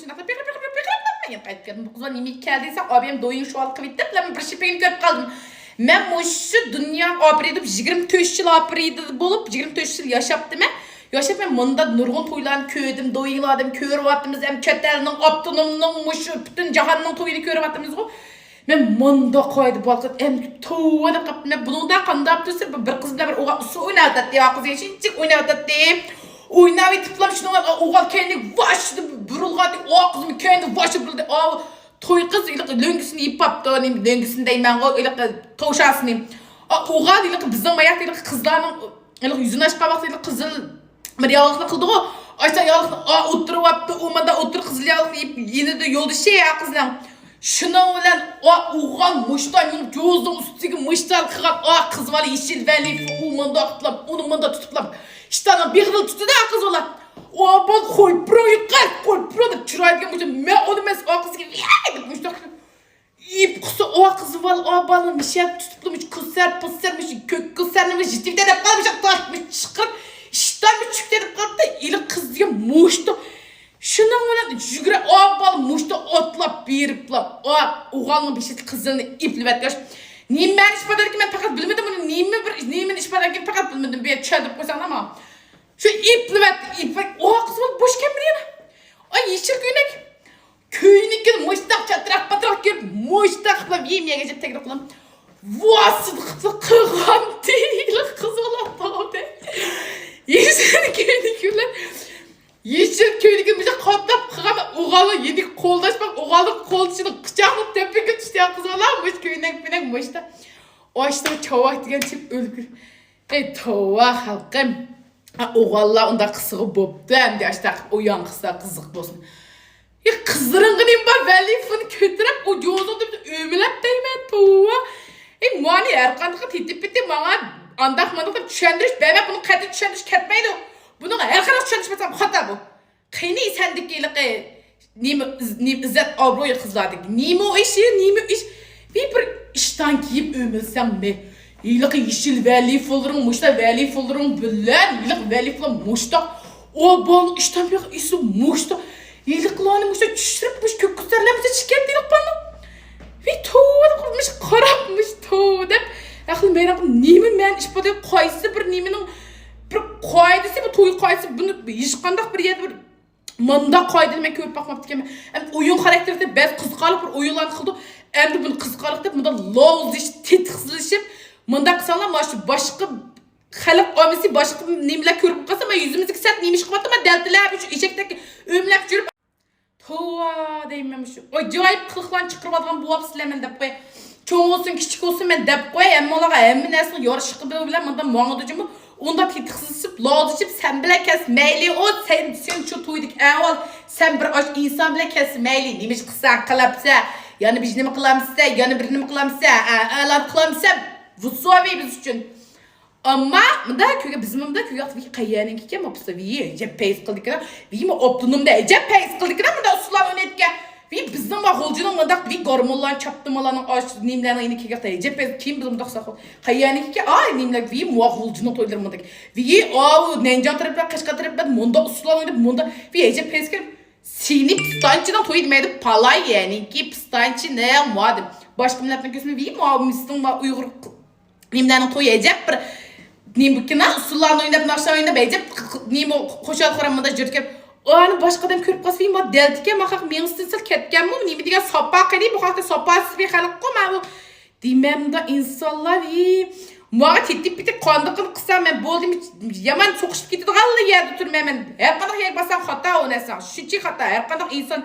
Şimdi pika pika pika pika yapmayın. Qaytib ketdim. nimek keldiyse abim doyun şu halkı bittim. Ben bir şipeyim köp kaldım. Men moşu dünya opredip 24 yıl opredip bolup 24 yıl yaşaptım. Yaşap men mında nurgun toylan köydim, doyuladım, körüpatımız hem çetelinin, optunumning moşu bütün jahanning toyini körüpatımız go. Men mında koydu balkıp hem tuva da kaptım. Men bunu da kandap dursa bir kız bile bir oğa usu oynadı. Ya kız yaşıncık oynadı. Oynadı tıplam şunu oğa kendi vaştı burulgadı o kızım kendi başı buruldu. O toy kız ilik löngüsünü. Hani löngüsündeyim ben o ilik toşasını. Oğa ilik bizim ayak ilik kızlarının ilik yüzünü açıp baktı ilik kızıl bir yağlıklı kıldı o. Açta yağlıklı a oturup yaptı. Umada otur kızıl yağlıklı ip yine de yolda şey ya kızlar. Şuna bilen o uğan muştan gözün üstüge muştan kıran o kız var yeşil veli umanda atlam onu manda tutup işte bir yıl tuttu da kız 와번 골프로니까 골프로는 주라이게 무슨 매 onu mesela o kız gibi yaa gitmiş. İp kusu o kızı var o balın bir şey tutulmuş kısar pısarmış kök kısarmış ciddi de kalmış atmış çıkıp işten bir çükleri kalktı ili kız diye muştu. Şunun bunu jügre o bal muştu otla biripla o uğanlı bir şey kızını ipli vetmiş. Neyim ben iş padarken ben fakat bilmedim bunu neyimin, neyimin iş padarken fakat bilmedim bir çadıp koysan ama şu iplip et ipek o var boş kemiriyor. Ay yeşil günek köyüne gidip muştak çatırak patrak girip muştak lap yemeğe geçip tekrar. Vasıd kızı kırgan değil kız olan de. Yeşil köyüne güler. Yeşil köylüge bize katlap kıgan oğalı yedik koldaşmak oğalı kol içinde kıçaklıp tepeki düştü ya kız olanmış köyünden bilen başta. O işte çavak diyen tip ölgür. E tava halkım. Oğalla onda kısığı boptu hem de işte o yan kısa kızık olsun. Ya kızların gıdayım ben velifini kötürep o de ömülep deyme tava. E muani erkandığı titip bitti bana andak mandak düşendiriş. Ben bunu kadı düşendiriş ketmeydi. Bunun her kadar çalışmasam hata bu. Kıyını sendik ilik nime nime izzet avroyu kızlardık. Nime o işi nime iş. Bir bir işten giyip ömülsem mi? İlik yeşil velif olurum, muşta velif olurum bilen. İlik velif olurum muşta. O bal işten bir işi muşta. İlik lanı muşta çüşürüpmüş kök kızlarlamışta şikayet ilik bana. Ve tuğda kurmuş karapmış tuğda. Akıl merak nime men iş bada qaysı bir nimenin bir qoidasi bu to'y qoidasi buni hech qanday bir yerda bir manda qoida men ko'rib boqmabdi ekanman endi o'yin xarakterida ba'zi qiziqarli bir o'yinlarni qildi endi buni qiziqarli deb bunda lovzish tetiqlashib munda qilsanglar mana shu boshqa xalq omisi boshqa nimalar ko'rib qolsa man yuzimizga sat nima ish qilyapman daltilab shu eshakdagi o'mlab yurib tova deyman shu ajoyib qiliqlarni chiqarib bo'lyapsizlar men deb qo'y. Cho'ng bo'lsin kichik bo'lsin men deb qo'y. Hamma ularga hamma narsani yorishib bilan bundan mang'idijimi Onda tetiksizip, lazışıp sen bile kes meyli o sen sen şu tuyduk evvel sen bir aç insan bile kes meyli demiş kısa kılapsa yani bir nima kılamsa yani bir nima kılamsa alam kılamsa biz için ama da köye bizim de köye bir kayanın ki ama bu seviye cep peys kıldık ya bir mi optunum da cep peys kıldık ama da usulan önetke vi bizning mahulcunun mındak vi gormonlan çaptımalanın aş nimlerin ayını ki gatay cep kim bizim dak sakol hayani ki ay nimle vi mahulcunun toylar mındak vi o nenca tarafı kaşka tarafı munda usulan oynayıp munda vi cep pesker Sini pistancıdan toy demeydi palay yani ki pistancı ne yapmadı. Başka milletin gözüme vi muhabbimizin var Uygur nimlerin toy ecep bir nim bu kina usullarını oynayıp nakşa oynayıp ecep nim koşal kuramında jürkep Ani boshqa odam ko'rib qolsa men deltga ma haq men istinsil ketganmi nima degan sopa qilib bu haqda sopa sirli xalqqa ma bu demamda insonlar maga tetib bitib qondiqini qilsam men bo'ldim yomon so'qishib ketadiganli yerda turmayman har qanday yer bosam xato u narsa shunchalik xato har qanday inson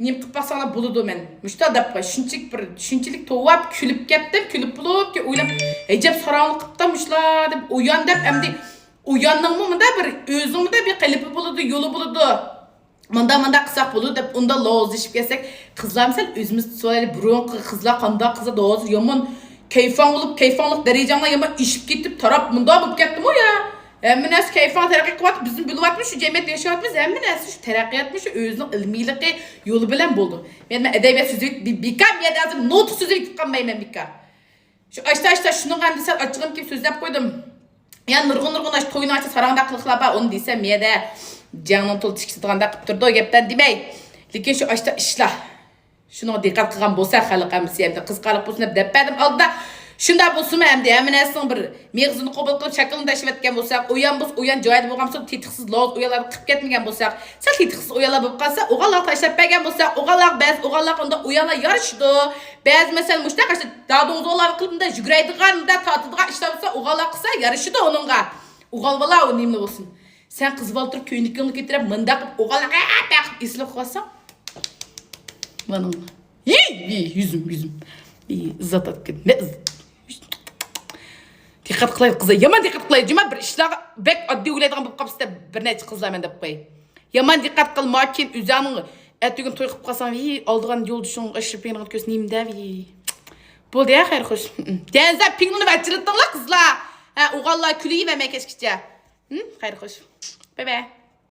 nima qilib boqsanglar bo'ladi men mushta deb qo'y shunchalik bir shunchalik tovab kulib ketdim kulib bo'lib o'ylab ajab saronli qilibdim shular deb uyan deb endi uyandыңмы мында бір өзіңде бір қилипи болады yolu болады мында мында қылсақ болады деп онда лозишіп келсек қызлар мисал өзіміз солай бұрынғы қызлар қандай қыздар доз yomon keyfan olup keyfanlık derecanglar yomon ishib ketib tarab munda bo'lib ketdim o ya narsa keyfan qilyapti bizim bilyapmiz shu jamiyatda yashayapmiz hamma narsa shu taraqqiyotmi shu o'zining ilmiyligi yo'li bilan bo'ldi men man adabiyot so'zlik bekam men hozir nutq so'zlik qilmayman bekam shu ashta ashta shuni ham desam ochig'im kelib so'zlab qo'ydim ya nurg'un nurg'un ash to'yni ochib sarangda qilib qilaba uni desam meda jangni to'l tikishtirganda qilib turdi o gapdan demay lekin shu ashta ishlar shunga diqqat qilgan bo'lsa xalqimiz endi qizqariq bo'lsin deb debpadim oldida shunday bo'lsinmi endi hamma narsaning bir meg'zini qabul qilib shaklini tashlayotgan bo'lsak u ham biz u ham joyida bo'lgan bo'lsa tetiqsiz loz uyalarni qilib ketmagan bo'lsak sal tetiqsiz uyalar bo'lib qolsa o'g'allar tashlab bergan bo'lsa o'g'allar ba'zi o'g'allar unda uyalar yarishdi ba'zi masalan mushtaq dadozlar qilib bunday yuguraydigan bunday tortadigan ishlar bo'lsa o'g'allar qilsa yarishidi uningga o'g'al bola u nimli bo'lsin sen turib ko'ynikingni ko'tarib mundaq qilib o'g'allar qilib eslab qolsang Bana Yi, yüzüm, yüzüm. İyi, izzat etkin. Ne izzat? Dikkat kılayın kıza. Yaman dikkat kılayın. Cuma bir işler bek addi uylaydigan болып kapsıda bir neçe kızlar men dep koy. Yaman dikkat kıl makin üzanın etügün toy kılıp kalsam yi aldıgan yol düşün ışıp yenin kös neyim dev yi. Bu diye hayır hoş. Denze pinglini vecilitin la kızlar. Ha uğallar külüyü ve